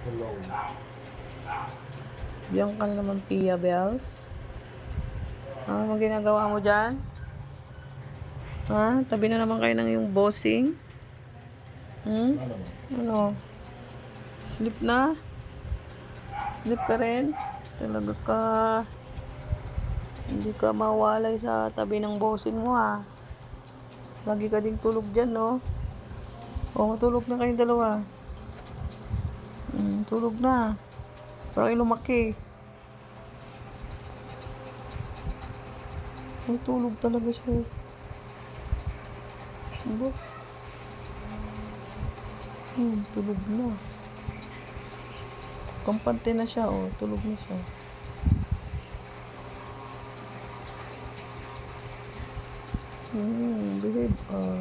Tulong. Diyan ka na naman, Pia Bells. Ano mo ginagawa mo dyan? Ha? Tabi na naman kayo ng yung bossing? Hmm? Ano? Ano? Sleep na? Sleep ka rin? Talaga ka... Hindi ka mawalay sa tabi ng bossing mo ha. Lagi ka ding tulog dyan, no? O, matulog na kayong dalawa. Hmm, tulog na. Para kayo lumaki. Ay, tulog talaga siya. Aba. Hmm, tulog na. Kampante na siya, oh. Tulog na siya. Hmm, behave, ah.